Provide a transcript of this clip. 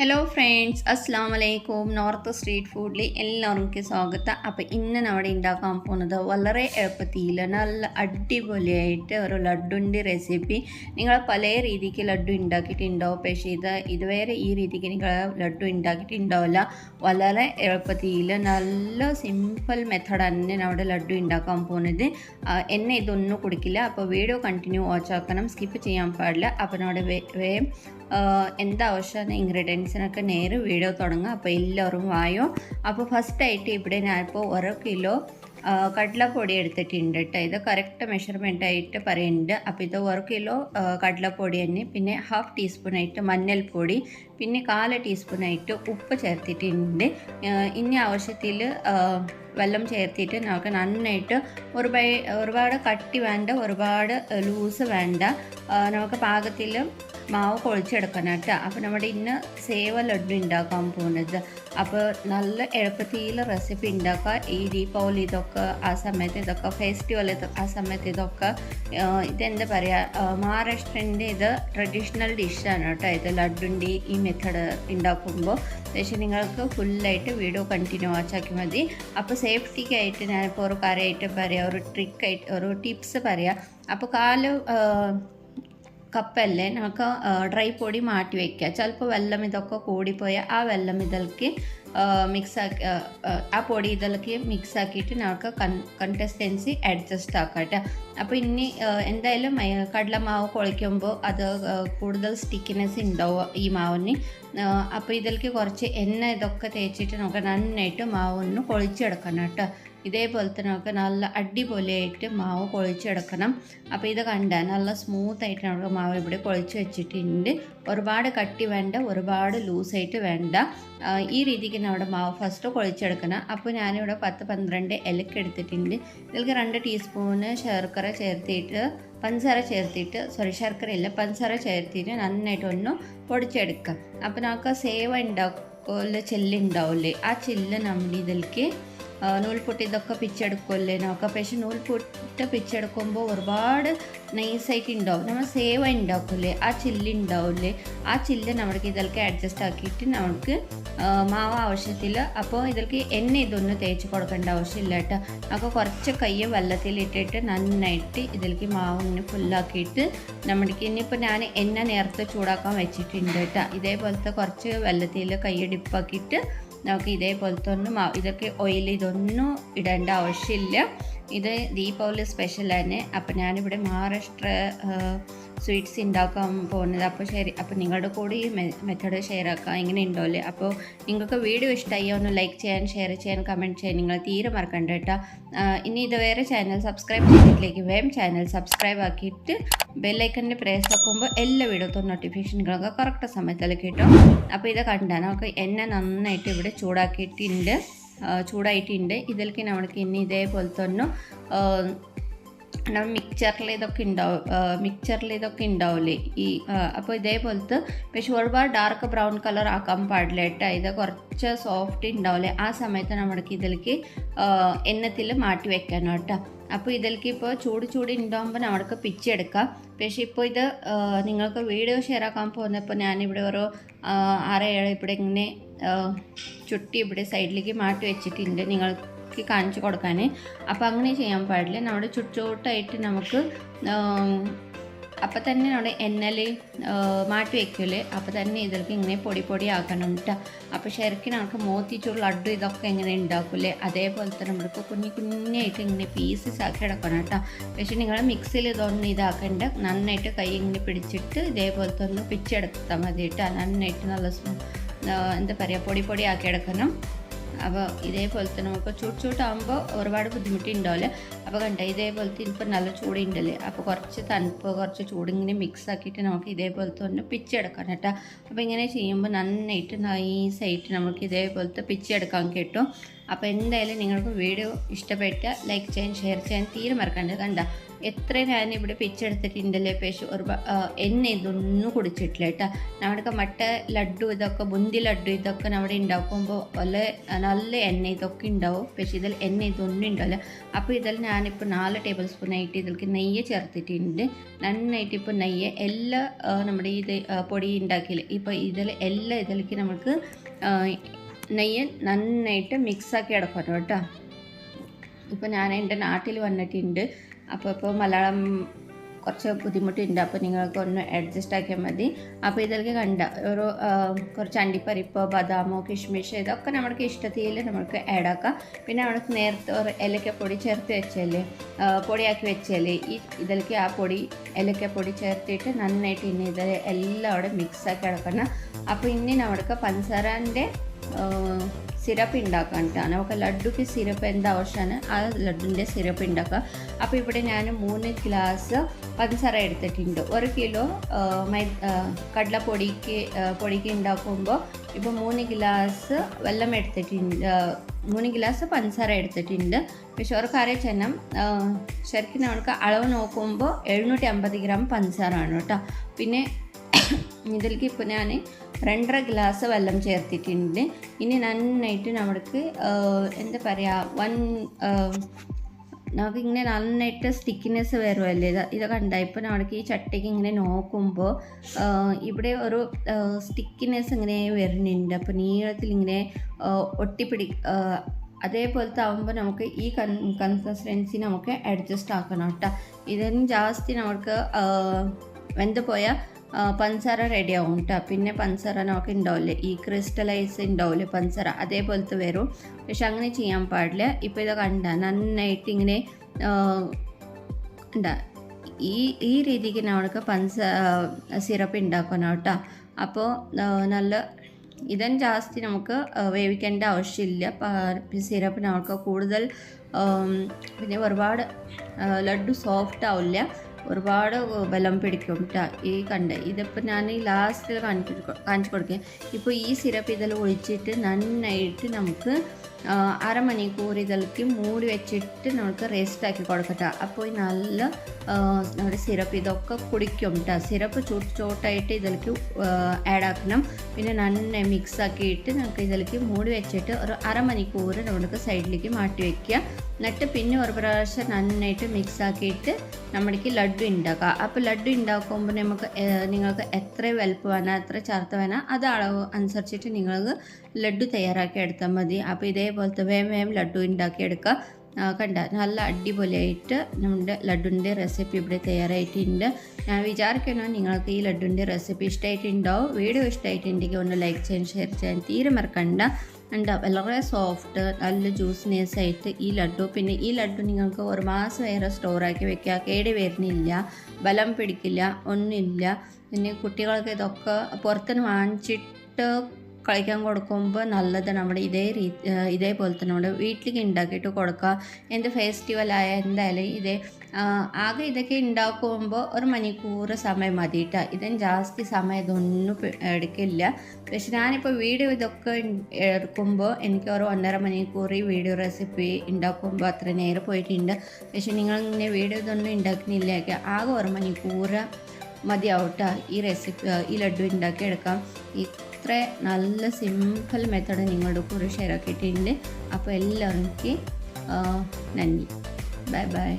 Hello friends അസ്സാം വലൈക്കും north street ഫുഡിൽ എല്ലാവർക്കും സ്വാഗതം. അപ്പോൾ ഇന്ന് നമ്മുടെ ഉണ്ടാക്കാൻ പോകുന്നത് വളരെ എളുപ്പത്തിൽ നല്ല അടിപൊളിയായിട്ട് ഒരു ലഡുവിന്റെ റെസിപ്പി നിങ്ങൾ പല രീതിക്ക് ലഡു ഉണ്ടാക്കിയിട്ടുണ്ടാവും പക്ഷേ ഇത് ഇതുവരെ ഈ രീതിക്ക് നിങ്ങൾ ലഡു ഉണ്ടാക്കിയിട്ടുണ്ടാവില്ല വളരെ എളുപ്പത്തിൽ നല്ല സിമ്പിൾ മെത്തേഡ് തന്നെ നമ്മുടെ ലഡു ഉണ്ടാക്കാൻ പോകുന്നത് എന്നെ ഇതൊന്നും കൊടുക്കില്ല. അപ്പോൾ വീഡിയോ കണ്ടിന്യൂ വാച്ച് ആക്കണം. സ്കിപ്പ് ചെയ്യാൻ പാടില്ല. അപ്പോൾ നമ്മുടെ വേ എന്താ ആവശ്യമാണ് ഇൻഗ്രീഡിയൻസിനൊക്കെ നേരെ വീഡിയോ തുടങ്ങുക അപ്പോൾ എല്ലാവരും വായോ. അപ്പോൾ ഫസ്റ്റായിട്ട് ഇവിടെ ഞാനിപ്പോൾ ഓരോ കിലോ കടലപ്പൊടി എടുത്തിട്ടുണ്ട് കേട്ടോ ഇത് കറക്റ്റ് മെഷർമെന്റ് ആയിട്ട് പറയുന്നുണ്ട് അപ്പോൾ ഇത് ഒരു കിലോ കടലപ്പൊടി തന്നെ. പിന്നെ ഹാഫ് ടീസ്പൂൺ ആയിട്ട് മഞ്ഞൾപ്പൊടി പിന്നെ കാല ടീസ്പൂണായിട്ട് ഉപ്പ് ചേർത്തിട്ടുണ്ട്. ഇനി ആവശ്യത്തിൽ വെള്ളം ചേർത്തിട്ട് നമുക്ക് നന്നായിട്ട് ഒരുപാട് ഒരുപാട് കട്ടി വേണ്ട ഒരുപാട് ലൂസ് വേണ്ട നമുക്ക് പാകത്തിൽ മാവ് കുഴച്ചെടുക്കണം കേട്ടോ. അപ്പോൾ നമ്മുടെ ഇന്ന് സേവ ലഡ്ഡു ഉണ്ടാക്കാൻ പോകുന്നത് അപ്പോൾ നല്ല എളുപ്പത്തിൽ റെസിപ്പി ഉണ്ടാക്കുക. ഈ ദീപാവലി ഇതൊക്കെ ആ സമയത്ത് ഇതൊക്കെ ഫെസ്റ്റിവൽ ആ സമയത്ത് ഇതൊക്കെ ഇതെന്താ പറയുക മഹാരാഷ്ട്രന്റെ ഇത് ട്രഡീഷണൽ ഡിഷാണ് കേട്ടോ. ഇത് ലഡുന്റെ ഈ മെത്തഡ് ഉണ്ടാക്കുമ്പോൾ പക്ഷേ നിങ്ങൾക്ക് ഫുള്ളായിട്ട് വീഡിയോ കണ്ടിന്യൂ വാച്ചാക്കി മതി. അപ്പോൾ സേഫ്റ്റിക്കായിട്ട് ഞാനിപ്പോൾ ഒരു കാര്യമായിട്ട് പറയാം ഒരു ട്രിക്കായിട്ട് ഒരു ടിപ്സ് പറയാം. അപ്പോൾ കാൽ കപ്പല്ലേ നമുക്ക് ഡ്രൈ പൊടി മാറ്റി വയ്ക്കുക ചിലപ്പോൾ വെള്ളം ഇതൊക്കെ കൂടിപ്പോയാൽ ആ വെള്ളം ഇതിലേക്ക് ആക്കി ആ, പൊടി ഇതിലേക്ക് മിക്സ് ആക്കിയിട്ട് നമുക്ക് കൺ കൺസിസ്റ്റൻസി അഡ്ജസ്റ്റ് ആക്കാം കേട്ടോ അപ്പോൾ ഇനി എന്തായാലും കടലമാവ് കുഴയ്ക്കുമ്പോൾ അത് കൂടുതൽ സ്റ്റിക്കിനെസ് ഉണ്ടാവും ഈ മാവിന് അപ്പോൾ ഇതിലേക്ക് കുറച്ച് എണ്ണ ഇതൊക്കെ തേച്ചിട്ട് നമുക്ക് നന്നായിട്ട് മാവൊന്ന് കുഴച്ചെടുക്കണം കേട്ടോ ഇതേപോലെ തന്നെ നമുക്ക് നല്ല അടിപൊളിയായിട്ട് മാവ് കുഴച്ചെടുക്കണം അപ്പോൾ ഇത് കണ്ട നല്ല സ്മൂത്ത് ആയിട്ട് നമുക്ക് മാവ് ഇവിടെ കുഴച്ച് വെച്ചിട്ടുണ്ട്. ഒരുപാട് കട്ടി വേണ്ട ഒരുപാട് ലൂസായിട്ട് വേണ്ട. ഈ രീതിക്ക് നമ്മുടെ മാവ് ഫസ്റ്റ് കുഴച്ചെടുക്കണം അപ്പോൾ ഞാനിവിടെ പത്ത് പന്ത്രണ്ട് ഇലക്ക് എടുത്തിട്ടുണ്ട്. ഇതിലേക്ക് രണ്ട് ടീസ്പൂണ് ശർക്കര ചേർത്തിട്ട് പഞ്ചസാര ചേർത്തിട്ട് സോറി ശർക്കര ഇല്ല പഞ്ചസാര ചേർത്തിട്ട് നന്നായിട്ട് ഒന്ന് പൊടിച്ചെടുക്കാം അപ്പോൾ നമുക്ക് സേവ ഉണ്ടാക്കുക ചെല്ലുണ്ടാവില്ലേ ആ ചെല്ല് നമ്മുടെ ഇതിലേക്ക് ആ, നൂൽപുട്ട് ഇതൊക്കെ പിച്ചെടുക്കുമല്ലേ നമുക്ക് പക്ഷെ നൂൽപുട്ട് പിച്ചെടുക്കുമ്പോൾ ഒരുപാട് നൈസായിട്ട് ഉണ്ടാവും നമ്മൾ സേവ ഉണ്ടാക്കില്ലേ ആ ചില്ല് ഉണ്ടാവില്ലേ ആ ചില്ല് നമ്മൾക്ക് ഇതിലേക്ക് അഡ്ജസ്റ്റ് ആക്കിയിട്ട് നമുക്ക് മാവ് ആവശ്യത്തില്ല അപ്പോൾ ഇതിലേക്ക് എണ്ണ ഇതൊന്നും തേച്ച് കൊടുക്കേണ്ട ആവശ്യമില്ല കേട്ടോ. നമുക്ക് കുറച്ച് കയ്യ് വെള്ളത്തിലിട്ടിട്ട് നന്നായിട്ട് ഇതിലേക്ക് മാവ് ഇങ്ങനെ ഫുള്ളാക്കിയിട്ട് നമ്മുടെ ഇനിയിപ്പോൾ ഞാൻ എണ്ണ നേരത്തെ ചൂടാക്കാൻ വെച്ചിട്ടുണ്ട് കേട്ടോ. ഇതേപോലത്തെ കുറച്ച് വെള്ളത്തിൽ കൈ ഡിപ്പാക്കിയിട്ട് നമുക്ക് ഇതേപോലത്തെ ഒന്നും ഇതൊക്കെ ഓയിൽ ഇതൊന്നും ഇടേണ്ട ആവശ്യമില്ല. ഇത് ദീപാവലി സ്പെഷ്യൽ തന്നെ. അപ്പോൾ ഞാനിവിടെ മഹാരാഷ്ട്ര സ്വീറ്റ്സ് ഉണ്ടാക്കാൻ പോകുന്നത്. അപ്പോൾ ശരി അപ്പോൾ നിങ്ങളുടെ കൂടെ ഈ മെത്തേഡ് ഷെയർ ആക്കാം ഇങ്ങനെ ഉണ്ടോല്ലേ അപ്പോൾ നിങ്ങൾക്ക് വീഡിയോ ഇഷ്ടമായി ഒന്ന് ലൈക്ക് ചെയ്യാൻ ഷെയർ ചെയ്യാൻ കമന്റ് ചെയ്യാൻ നിങ്ങൾ തീരെ മറക്കണ്ട കേട്ടോ. ഇനി ഇത് വേറെ ചാനൽ സബ്സ്ക്രൈബ് ചെയ്തിട്ടില്ലെങ്കിൽ വേം ചാനൽ സബ്സ്ക്രൈബ് ആക്കിയിട്ട് ബെല്ലൈക്കണിന്റെ പ്രേസ് ആക്കുമ്പോൾ എല്ലാ വീഡിയോത്തും നോട്ടിഫിക്കേഷനുകളൊക്കെ കറക്റ്റ് സമയത്തിൽ കിട്ടും. അപ്പോൾ ഇത് കണ്ടാൽ നമുക്ക് എന്നെ നന്നായിട്ട് ഇവിടെ ചൂടാക്കിയിട്ടുണ്ട്. ചൂടായിട്ടുണ്ട്. ഇതിലേക്ക് നമ്മൾക്ക് ഇനി ഇതേപോലെ ഒന്ന് നമ്മൾ മിക്സറിൽ ഇതൊക്കെ ഉണ്ടാവും മിക്സറിൽ ഇതൊക്കെ ഉണ്ടാവില്ലേ ഈ അപ്പോൾ ഇതേപോലത്തെ പക്ഷെ ഒരുപാട് ഡാർക്ക് ബ്രൗൺ കളർ ആക്കാൻ പാടില്ല കേട്ടോ. ഇത് കുറച്ച് സോഫ്റ്റ് ഉണ്ടാവില്ലേ ആ സമയത്ത് നമ്മൾക്ക് ഇതിലേക്ക് എണ്ണത്തിൽ മാറ്റി വെക്കണം കേട്ടോ. അപ്പോൾ ഇതിലേക്ക് ഇപ്പോൾ ചൂട് ചൂട് ഉണ്ടാകുമ്പോൾ നമ്മൾക്ക് പിച്ചെടുക്കാം പക്ഷേ ഇപ്പോൾ ഇത് നിങ്ങൾക്ക് വീഡിയോ ഷെയർ ആക്കാൻ പോകുന്നപ്പോൾ ഞാനിവിടെ ഒരു ആറ് ഏഴ് ഇവിടെ ഇങ്ങനെ ചുട്ടി ഇവിടെ സൈഡിലേക്ക് മാറ്റി വെച്ചിട്ടുണ്ട്. നിങ്ങൾക്ക് കാണിച്ചു കൊടുക്കാൻ അപ്പോൾ അങ്ങനെ ചെയ്യാൻ പാടില്ല. നമ്മുടെ ചുറ്റോട്ടായിട്ട് നമുക്ക് അപ്പം തന്നെ നമ്മുടെ എണ്ണൽ മാറ്റി വയ്ക്കില്ലേ അപ്പം തന്നെ ഇതിലേക്ക് ഇങ്ങനെ പൊടി പൊടി ആക്കണം കേട്ടോ അപ്പോൾ ശരിക്കും നമുക്ക് മോത്തിച്ചുള്ള ലഡു ഇതൊക്കെ ഇങ്ങനെ ഉണ്ടാക്കില്ലേ അതേപോലെ തന്നെ നമ്മൾക്ക് കുഞ്ഞു കുഞ്ഞായിട്ട് ഇങ്ങനെ പീസസ് ആക്കി എടുക്കണം കേട്ടോ പക്ഷേ നിങ്ങൾ മിക്സിയിൽ ഇതൊന്നും ഇതാക്കണ്ട. നന്നായിട്ട് കൈ ഇങ്ങനെ പിടിച്ചിട്ട് ഇതേപോലത്തെ ഒന്ന് പിച്ചെടുത്താൽ മതി കേട്ടോ നന്നായിട്ട് നല്ല എന്താ പറയുക പൊടി പൊടി ആക്കി എടുക്കണം. അപ്പോൾ ഇതേപോലെ തന്നെ നമുക്ക് ചൂട് ചൂട്ടാകുമ്പോൾ ഒരുപാട് ബുദ്ധിമുട്ടുണ്ടാവില്ല അപ്പോൾ കണ്ട ഇതേപോലത്തെ ഇപ്പം നല്ല ചൂടുണ്ടല്ലേ? അപ്പോൾ കുറച്ച് തണുപ്പ് കുറച്ച് ചൂടിങ്ങനെ മിക്സ് ആക്കിയിട്ട് നമുക്ക് ഇതേപോലത്തെ ഒന്ന് പിച്ചെടുക്കണം കേട്ടോ. അപ്പോൾ ഇങ്ങനെ ചെയ്യുമ്പോൾ നന്നായിട്ട് നൈസായിട്ട് നമുക്ക് ഇതേപോലത്തെ പിച്ചെടുക്കാൻ കിട്ടും. അപ്പോൾ എന്തായാലും നിങ്ങൾക്ക് വീഡിയോ ഇഷ്ടപ്പെട്ട ലൈക്ക് ചെയ്യാൻ ഷെയർ ചെയ്യാൻ തീരെ മറക്കേണ്ടത് കണ്ട എത്ര ഞാനിവിടെ പിച്ചെടുത്തിട്ടുണ്ടല്ലേ പേശു ഒരു എണ്ണ ഇതൊന്നും കുടിച്ചിട്ടില്ല കേട്ടോ. നമ്മുടെ മട്ട ലഡു ഇതൊക്കെ ബുന്തി ലഡു ഇതൊക്കെ നമ്മുടെ ഉണ്ടാക്കുമ്പോൾ വല്ല നല്ല എണ്ണ ഇതൊക്കെ ഉണ്ടാവും പക്ഷെ ഇതിൽ എണ്ണ ഇതൊന്നും ഉണ്ടാവില്ല അപ്പോൾ ഇതിൽ ഞാനിപ്പോൾ നാല് ടേബിൾ സ്പൂൺ ആയിട്ട് ഇതിലേക്ക് നെയ്യ് ചേർത്തിട്ടുണ്ട്. നന്നായിട്ട് ഇപ്പോൾ നെയ്യ് എല്ലാ നമ്മുടെ ഇത് പൊടി ഉണ്ടാക്കിയില്ല ഇപ്പോൾ ഇതിൽ എല്ലാ ഇതിലേക്ക് നമുക്ക് നെയ്യ് നന്നായിട്ട് മിക്സാക്കി എടുക്കണം കേട്ടോ. ഇപ്പോൾ ഞാൻ എന്റെ നാട്ടിൽ വന്നിട്ടുണ്ട്. അപ്പോൾ ഇപ്പോൾ മലയാളം കുറച്ച് ബുദ്ധിമുട്ടുണ്ട്. അപ്പോൾ നിങ്ങൾക്ക് ഒന്ന് അഡ്ജസ്റ്റ് ആക്കിയാൽ മതി. അപ്പോൾ ഇതിലേക്ക് കണ്ട ഒരു കുറച്ച് അണ്ടിപ്പരിപ്പ് ബദാമോ കിഷ്മിഷ് ഇതൊക്കെ നമ്മൾക്ക് ഇഷ്ടത്തിൽ നമുക്ക് ആഡ് ആക്കാം. പിന്നെ നമ്മൾ നേരത്തെ ഒരു ഏലക്കപ്പൊടി ചേർത്ത് വെച്ചല്ലേ പൊടിയാക്കി വെച്ചല്ലേ ഈ ഇതിലേക്ക് ആ പൊടി ഏലക്കപ്പൊടി ചേർത്തിട്ട് നന്നായിട്ട് ഇനി ഇത് എല്ലാം അവിടെ മിക്സാക്കി അടക്കണം. അപ്പോൾ ഇനി നമുക്ക് പഞ്ചസാരന്റെ സിറപ്പ് ഉണ്ടാക്കാനിട്ടാണ് നമുക്ക് ലഡുക്ക് സിറപ്പ് എന്താ ആവശ്യമാണ് ആ ലഡുവിന്റെ സിറപ്പ് ഉണ്ടാക്കുക അപ്പോൾ ഇവിടെ ഞാൻ മൂന്ന് ഗ്ലാസ് പഞ്ചസാര എടുത്തിട്ടുണ്ട്. ഒരു കിലോ മൈ കടല ആ, പൊടിക്ക് ഉണ്ടാക്കുമ്പോൾ ഇപ്പോൾ മൂന്ന് ഗ്ലാസ് വെള്ളം എടുത്തിട്ടുണ്ട്. മൂന്ന് ഗ്ലാസ് പഞ്ചസാര എടുത്തിട്ടുണ്ട്. പക്ഷെ ഒരു കറി ചെന്നം ശരിക്കും നമുക്ക് അളവ് നോക്കുമ്പോൾ എഴുന്നൂറ്റി അമ്പത് ഗ്രാം പഞ്ചസാര ആണ് കേട്ടോ. പിന്നെ ഇതിലേക്ക് ഇപ്പോൾ ഞാൻ രണ്ടര ഗ്ലാസ് വെള്ളം ചേർത്തിട്ടുണ്ട്. ഇനി നന്നായിട്ട് നമുക്ക് എന്താ പറയുക വൺ നമുക്ക് ഇങ്ങനെ നന്നായിട്ട് സ്റ്റിക്കിനെസ് വരുമല്ലേ ഇത് ഇത് കണ്ട ഇപ്പോൾ നമുക്ക് ഈ ചട്ടിക്ക് ഇങ്ങനെ നോക്കുമ്പോൾ ഇവിടെ ഒരു സ്റ്റിക്കിനെസ് ഇങ്ങനെ വരുന്നുണ്ട്. അപ്പോൾ നീളത്തിൽ ഇങ്ങനെ ഒട്ടിപ്പിടി അതേപോലത്തെ ആകുമ്പോൾ നമുക്ക് ഈ കൺ കൺസിസ്റ്റൻസി നമുക്ക് അഡ്ജസ്റ്റ് ആക്കണം കേട്ടോ. ഇതിന് ജാസ്തി നമുക്ക് വെന്ത് പോയാൽ പഞ്ചസാര റെഡി ആവും കേട്ടോ പിന്നെ പഞ്ചസാര നമുക്ക് ഉണ്ടാവില്ലേ ഈ ക്രിസ്റ്റലൈസ് ഉണ്ടാവില്ലേ പഞ്ചസാര? അതേപോലത്തെ വരും. പക്ഷെ അങ്ങനെ ചെയ്യാൻ പാടില്ല. ഇപ്പോൾ ഇത് കണ്ട നന്നായിട്ട് ഇങ്ങനെ ഉണ്ടാ ഈ ഈ രീതിക്ക് നമുക്ക് പഞ്ച സിറപ്പ് ഉണ്ടാക്കണം കേട്ടോ അപ്പോൾ നല്ല ഇതും ജാസ്തി നമുക്ക് വേവിക്കേണ്ട ആവശ്യമില്ല. സിറപ്പ് നമുക്ക് കൂടുതൽ പിന്നെ ഒരുപാട് ലഡ്ഡു ലഡു സോഫ്റ്റ് ആവില്ല. ഒരുപാട് ബലം പിടിക്കും കേട്ടോ ഈ കണ്ട് ഇതിപ്പോൾ ഞാൻ ഈ ലാസ്റ്റിൽ കാണിച്ചു കാണിച്ചു കൊടുക്കുക ഇപ്പോൾ ഈ സിറപ്പ് ഇതിൽ ഒഴിച്ചിട്ട് നന്നായിട്ട് നമുക്ക് ആ, അരമണിക്കൂർ ഇതിലേക്ക് മൂടി വെച്ചിട്ട് നമുക്ക് റെസ്റ്റ് ആക്കി കൊടുക്കട്ടെ. അപ്പോൾ നല്ല നമ്മുടെ സിറപ്പ് ഇതൊക്കെ കുടിക്കും കേട്ടോ സിറപ്പ് ചൂട്ട് ചോട്ടായിട്ട് ഇതിലേക്ക് ആഡ് ആക്കണം. പിന്നെ നന്നായി മിക്സ് ആക്കിയിട്ട് നമുക്ക് ഇതിലേക്ക് മൂടി വെച്ചിട്ട് ഒരു അരമണിക്കൂർ നമുക്ക് സൈഡിലേക്ക് മാറ്റി വയ്ക്കുക എന്നിട്ട് പിന്നെ ഒരു പ്രാവശ്യം നന്നായിട്ട് മിക്സ് ആക്കിയിട്ട് നമ്മൾക്ക് ലഡു ഉണ്ടാക്കാം അപ്പോൾ ലഡ്ഡു ഉണ്ടാക്കുമ്പോൾ നമുക്ക് നിങ്ങൾക്ക് എത്ര വലുപ്പം വേണം എത്ര ചേർത്ത് വേണം അത് അളവ് അനുസരിച്ചിട്ട് നിങ്ങൾക്ക് ലഡു തയ്യാറാക്കി എടുത്താൽ മതി. അപ്പോൾ ഇതേപോലത്തെ വേഗം വേഗം ലഡു ഉണ്ടാക്കിയെടുക്കുക. എടുക്കുക കണ്ട നല്ല അടിപൊളിയായിട്ട് നമ്മുടെ ലഡുവിന്റെ റെസിപ്പി ഇവിടെ തയ്യാറായിട്ടുണ്ട്. ഞാൻ വിചാരിക്കുന്നു നിങ്ങൾക്ക് ഈ ലഡുവിന്റെ റെസിപ്പി ഇഷ്ടമായിട്ടുണ്ടാവും വീഡിയോ ഇഷ്ടമായിട്ടുണ്ടെങ്കിൽ ഒന്ന് ലൈക്ക് ചെയ്യാൻ ഷെയർ ചെയ്യാൻ തീരെ മറക്കണ്ട. ഉണ്ട് വളരെ സോഫ്റ്റ് നല്ല ജ്യൂസിനെസ് ആയിട്ട് ഈ ലഡു. പിന്നെ ഈ ലഡു നിങ്ങൾക്ക് ഒരു മാസം വരെ സ്റ്റോറാക്കി വെക്കുക. കേടി വരുന്നില്ല ബലം പിടിക്കില്ല ഒന്നുമില്ല. പിന്നെ കുട്ടികൾക്ക് ഇതൊക്കെ പുറത്തുനിന്ന് വാങ്ങിച്ചിട്ട് കളിക്കാൻ കൊടുക്കുമ്പോൾ നല്ലത് നമ്മുടെ ഇതേ രീ ഇതേപോലെ തന്നെ നമ്മുടെ വീട്ടിലേക്ക് ഉണ്ടാക്കിയിട്ട് കൊടുക്കുക എന്ത് ഫെസ്റ്റിവലായ എന്തായാലും ഇതേ ആകെ ഇതൊക്കെ ഉണ്ടാക്കുമ്പോൾ ഒരു മണിക്കൂർ സമയം മതി കേട്ടോ ഇതിന് ജാസ്തി സമയം ഇതൊന്നും എടുക്കില്ല. പക്ഷെ ഞാനിപ്പോൾ വീഡിയോ ഇതൊക്കെ എടുക്കുമ്പോൾ എനിക്ക് ഒരു ഒന്നര മണിക്കൂർ ഈ വീഡിയോ റെസിപ്പി ഉണ്ടാക്കുമ്പോൾ അത്ര നേരം പോയിട്ടുണ്ട്. പക്ഷെ നിങ്ങളിങ്ങനെ വീഡിയോ ഇതൊന്നും ഉണ്ടാക്കുന്നില്ല ആകെ ഒരു മണിക്കൂർ മതിയാവട്ടെ. ഈ റെസിപ്പി ഈ ലഡു ഉണ്ടാക്കി എടുക്കാം. ഇത്ര നല്ല സിമ്പിൾ മെത്തേഡ് നിങ്ങളുടെ കൂടെ ഷെയർ ആക്കിയിട്ടുണ്ട്. അപ്പോൾ എല്ലാവർക്കും നന്ദി. Bye bye